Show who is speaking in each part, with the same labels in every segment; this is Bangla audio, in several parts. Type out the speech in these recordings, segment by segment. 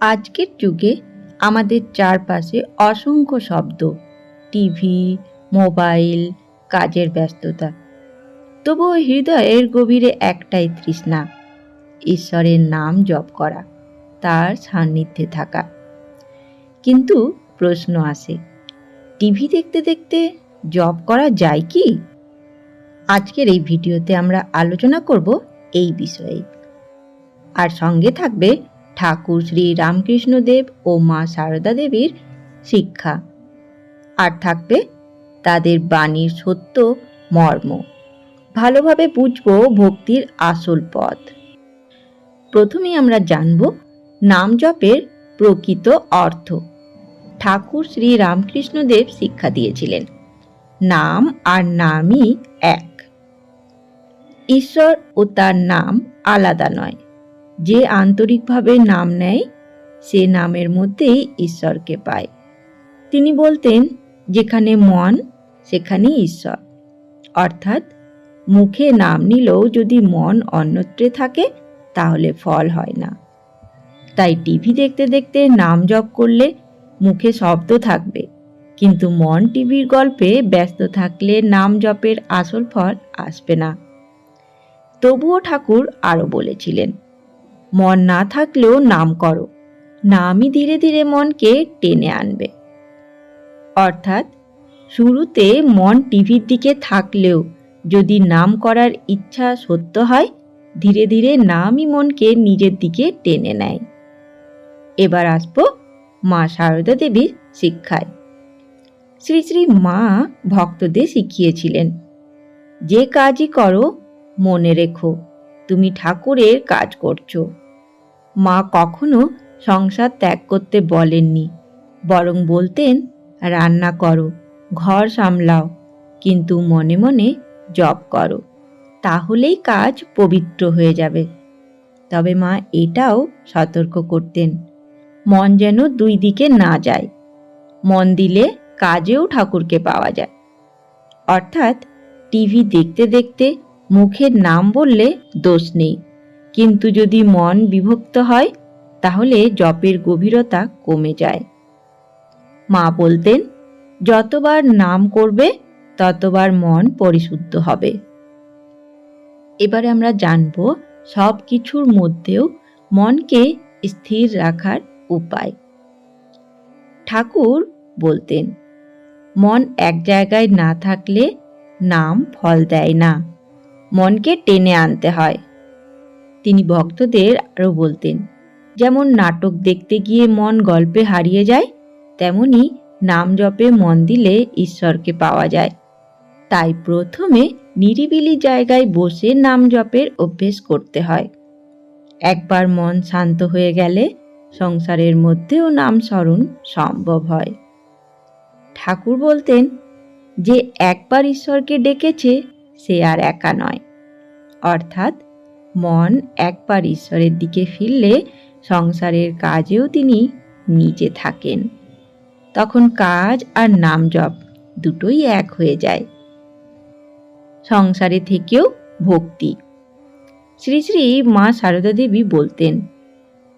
Speaker 1: আজকের যুগে আমাদের চারপাশে অসংখ্য শব্দ, টিভি, মোবাইল, কাজের ব্যস্ততা। তবুও হৃদয়ের গভীরে একটাই তৃষ্ণা, ঈশ্বরের নাম জপ করা, তার সান্নিধ্যে থাকা। কিন্তু প্রশ্ন আসে, টিভি দেখতে দেখতে জব করা যায় কি? আজকের এই ভিডিওতে আমরা আলোচনা করব এই বিষয়ে। আর সঙ্গে থাকবে ঠাকুর শ্রী রামকৃষ্ণদেব ও মা সারদা দেবীর শিক্ষা। আর থাকবে তাদের বাণীর সত্য মর্ম। ভালোভাবে বুঝব ভক্তির আসল পথ। প্রথমেই আমরা জানব নাম জপের প্রকৃত অর্থ। ঠাকুর শ্রী রামকৃষ্ণদেব শিক্ষা দিয়েছিলেন। নাম আর নামই এক। ঈশ্বর ও তার নাম আলাদা নয়। যে আন্তরিকভাবে নাম নেয়, সে নামের মধ্যেই ঈশ্বরকে পায়। তিনি বলতেন, যেখানে মন সেখানেই ঈশ্বর। অর্থাৎ, মুখে নাম নিলেও যদি মন অন্যত্রে থাকে, তাহলে ফল হয় না। তাই টিভি দেখতে দেখতে নাম জপ করলে মুখে শব্দ থাকবে, কিন্তু মন টিভির গল্পে ব্যস্ত থাকলে নাম জপের আসল ফল আসবে না। তবুও ঠাকুর আরও বলেছিলেন মন না থাকলেও নাম করো। নামই ধীরে ধীরে মনকে টেনে আনবে। অর্থাৎ, শুরুতে মন টিভির দিকে থাকলেও যদি নাম করার ইচ্ছা সত্য হয়, ধীরে ধীরে নামই মনকে নিজের দিকে টেনে নেয়। এবার আসব মা সারদা দেবীর শিক্ষায়। শ্রী শ্রী মা ভক্তদের শিখিয়েছিলেন, যে কাজই করো, মনে রেখো। তুমি ঠাকুরের কাজ করছ। মা কখনো সংসার ত্যাগ করতে বলেননি, বরং বলতেন, রান্না করো, ঘর সামলাও, কিন্তু মনে মনে জপ করো, তাহলেই কাজ পবিত্র হয়ে যাবে। তবে মা এটাও সতর্ক করতেন, মন যেন দুই দিকে না যায়, মন দিলে কাজেও ঠাকুরকে পাওয়া যায়। অর্থাৎ টিভি দেখতে দেখতে মুখের নাম বললে দোষ নেই। কিন্তু যদি মন বিভক্ত হয়, তাহলে জপের গভীরতা কমে যায়। মা বলতেন, যতবার নাম করবে, ততবার মন পরিশুদ্ধ হবে। এবারে আমরা জানব সব কিছুর মধ্যেও মনকে স্থির রাখার উপায়। ঠাকুর বলতেন, মন এক জায়গায় না থাকলে নাম ফল দেয় না। মনকে টেনে আনতে হয়। তিনি ভক্তদের আরও বলতেন, যেমন নাটক দেখতে গিয়ে মন গল্পে হারিয়ে যায়, তেমনি নাম জপে মন দিলে ঈশ্বরকে পাওয়া যায়। তাই প্রথমে নিরিবিলি জায়গায় বসে নাম জপের অভ্যেস করতে হয়। একবার মন শান্ত হয়ে গেলে সংসারের মধ্যেও নাম স্মরণ সম্ভব হয়। ঠাকুর বলতেন, যে একবার ঈশ্বরকে ডেকেছে সে আর একা নয়। অর্থাৎ মন একবার ঈশ্বরের দিকে ফিরলে সংসারের কাজেও তিনি নিজে থাকেন। তখন কাজ আর নাম জপ দুটোই এক হয়ে যায়। সংসারে থেকেও ভক্তি। শ্রী শ্রী মা সারদা দেবী বলতেন,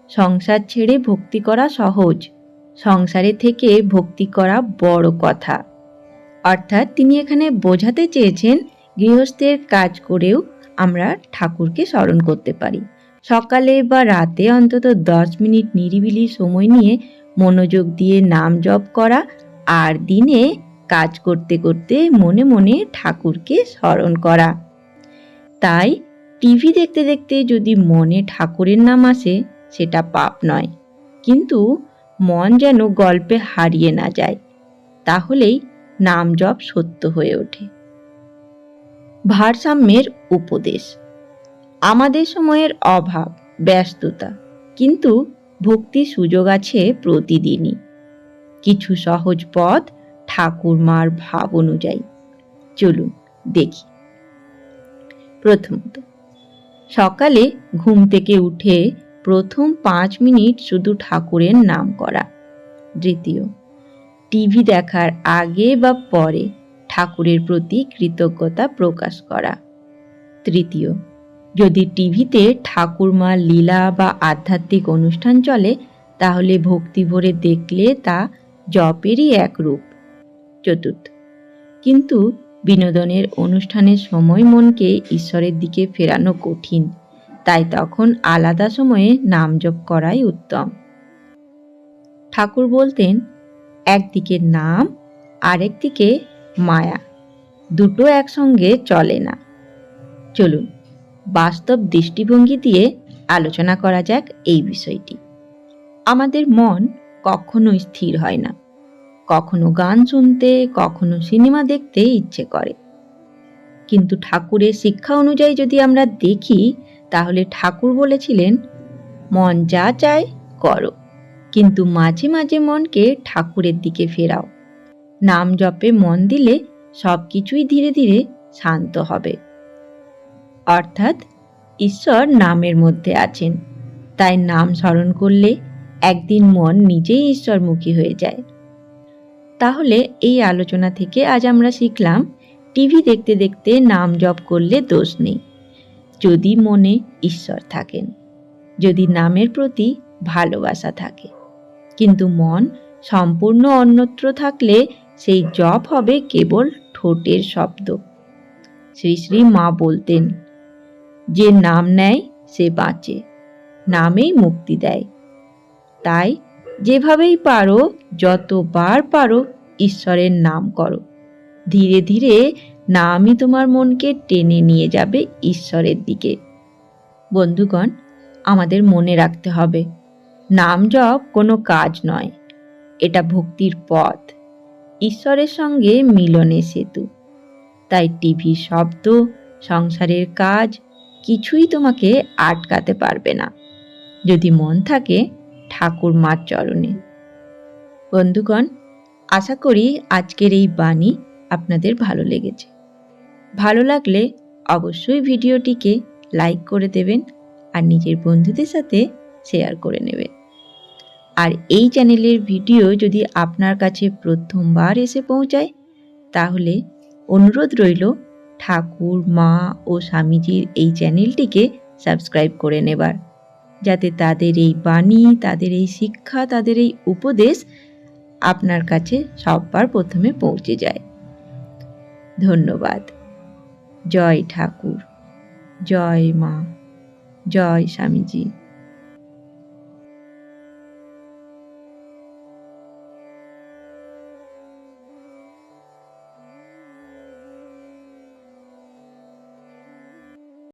Speaker 1: সংসার ছেড়ে ভক্তি করা সহজ। সংসারে থেকে ভক্তি করা বড় কথা। অর্থাৎ তিনি এখানে বোঝাতে চেয়েছেন গৃহস্থের কাজ করেও আমরা ঠাকুরকে স্মরণ করতে পারি। সকালে বা রাতে অন্তত দশ মিনিট নিরিবিলি সময় নিয়ে মনোযোগ দিয়ে নাম জপ করা আর দিনে কাজ করতে করতে মনে মনে ঠাকুরকে স্মরণ করা। তাই টিভি দেখতে দেখতে যদি মনে ঠাকুরের নাম আসে, সেটা পাপ নয়। কিন্তু মন যেন গল্পে হারিয়ে না যায়, তাহলেই নাম জপ সত্য হয়ে ওঠে। ভারসাম্যের উপদেশ। আমাদের সময়ের অভাব, ব্যস্ততা, কিন্তু ভক্তি সুযোগ আছে প্রতিদিনই। কিছু সহজ পথ ঠাকুরমার ভাব অনুযায়ী। চলুন দেখি। প্রথমত, সকালে ঘুম থেকে উঠে প্রথম পাঁচ মিনিট শুধু ঠাকুরের নাম করা। দ্বিতীয়, টিভি দেখার আগে বা পরে ঠাকুরের প্রতি কৃতজ্ঞতা প্রকাশ করা। তৃতীয়, যদি টিভিতে ঠাকুরমার লীলা বা আধ্যাত্মিক অনুষ্ঠান চলে, তাহলে ভক্তি ভরে দেখলে তা জপেরই এক রূপ। চতুর্থ, কিন্তু বিনোদনের অনুষ্ঠানের সময় মনকে ঈশ্বরের দিকে ফেরানো কঠিন, তাই তখন আলাদা সময়ে নাম জপ করাই উত্তম। ঠাকুর বলতেন একদিকে নাম, আরেকদিকে মায়া। দুটো একসঙ্গে চলে না। চলুন, বাস্তব দৃষ্টিভঙ্গি দিয়ে আলোচনা করা যাক এই বিষয়টি। আমাদের মন কখনো স্থির হয় না। কখনো গান শুনতে, কখনো সিনেমা দেখতে ইচ্ছে করে। কিন্তু ঠাকুরের শিক্ষা অনুযায়ী যদি আমরা দেখি, তাহলে ঠাকুর বলেছিলেন, মন যা চায় করো। কিন্তু মাঝে মাঝে মনকে ঠাকুরের দিকে ফেরাও। নাম জপে মন দিলে সব কিছুই ধীরে ধীরে শান্ত হবে। অর্থাৎ ঈশ্বর নামের মধ্যে আছেন। তাই নাম স্মরণ করলে একদিন মন নিজেই ঈশ্বরমুখী হয়ে যায়। তাহলে এই আলোচনা থেকে আজ আমরা শিখলাম, টিভি দেখতে দেখতে নাম জপ করলে দোষ নেই, যদি মনে ঈশ্বর থাকেন। যদি নামের প্রতি ভালোবাসা থাকে। কিন্তু মন সম্পূর্ণ অন্যত্র থাকলে সেই জপ হবে কেবল ঠোঁটের শব্দ। শ্রী শ্রী মা বলতেন, যে নাম নেয়, সে বাঁচে, নামেই মুক্তি দেয়। তাই যেভাবেই পারো, যতবার পারো, ঈশ্বরের নাম করো। ধীরে ধীরে নামই তোমার মনকে টেনে নিয়ে যাবে ঈশ্বরের দিকে। বন্ধুগণ, আমাদের মনে রাখতে হবে, নাম জপ কোনো কাজ নয়, এটা ভক্তির পথ। ঈশ্বরের সঙ্গে মিলনের সেতু। তাই টিভি শব্দ, সংসারের কাজ কিছুই তোমাকে আটকাতে পারবে না। যদি মন থাকে, ঠাকুর মার চরণে। বন্ধুগণ, আশা করি আজকের এই বাণী আপনাদের ভালো লেগেছে। ভালো লাগলে অবশ্যই ভিডিওটিকে লাইক করে দেবেন আর নিজের বন্ধুদের সাথে শেয়ার করে নেবেন। আর এই চ্যানেলের ভিডিও যদি আপনার কাছে প্রথমবার এসে পৌঁছায়, তাহলে অনুরোধ রইল ঠাকুর, মা ও স্বামীজির এই চ্যানেলটিকে সাবস্ক্রাইব করে নেবার। যাতে তাদের এই বাণী, তাদের এই শিক্ষা, তাদের এই উপদেশ আপনার কাছে সববার প্রথমে পৌঁছে যায়। ধন্যবাদ। জয় ঠাকুর, জয় মা, জয় স্বামীজি।